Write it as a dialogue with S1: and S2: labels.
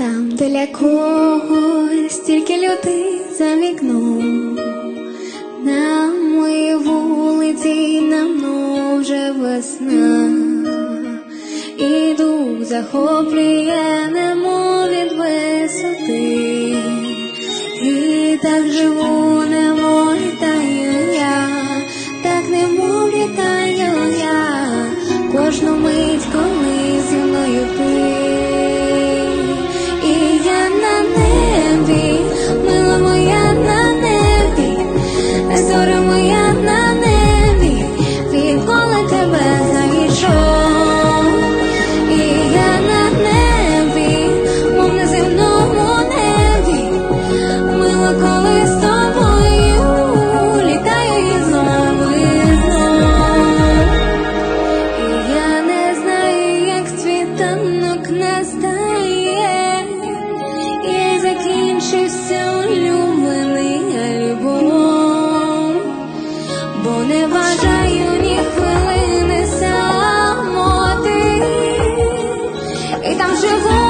S1: Там, для когось тільки людей за вікном, на моїй вулиці давно вже весна, іду захоплює немо від висоти, і так живу, немов літаю я, так немов літаю я, кожну мить. світанок настає, і закінчився улюблений альбом, бо не бажаю ні хвилини самоти, і там живу.